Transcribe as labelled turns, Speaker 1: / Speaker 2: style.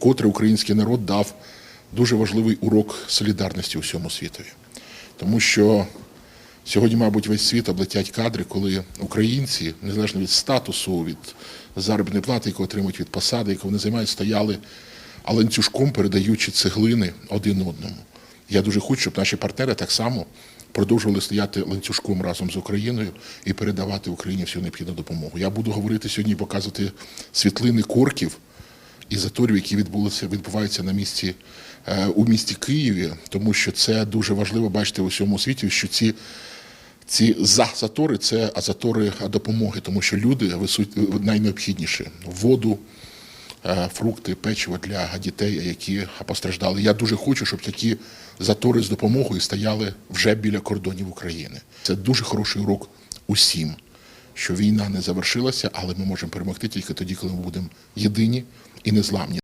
Speaker 1: вкотре український народ дав дуже важливий урок солідарності усьому світові. Тому що сьогодні, мабуть, весь світ облетять кадри, коли українці, незалежно від статусу, від заробітної плати, яку отримують від посади, яку вони займають, стояли а ланцюжком передаючи цеглини один одному. Я дуже хочу, щоб наші партнери так само продовжували стояти ланцюжком разом з Україною і передавати Україні всю необхідну допомогу. Я буду говорити сьогодні, показувати світлини корків і заторів, які відбулися, відбуваються на місці е, у місті Києві, тому що це дуже важливо бачити у всьому світі, що ці. Ці затори це затори допомоги, тому що люди висуть найнеобхідніше воду, е, фрукти, печиво для дітей, які постраждали. Я дуже хочу, щоб такі затори з допомогою стояли вже біля кордонів України. Це дуже хороший урок усім, що війна не завершилася, але ми можемо перемогти тільки тоді, коли ми будемо єдині і незламні.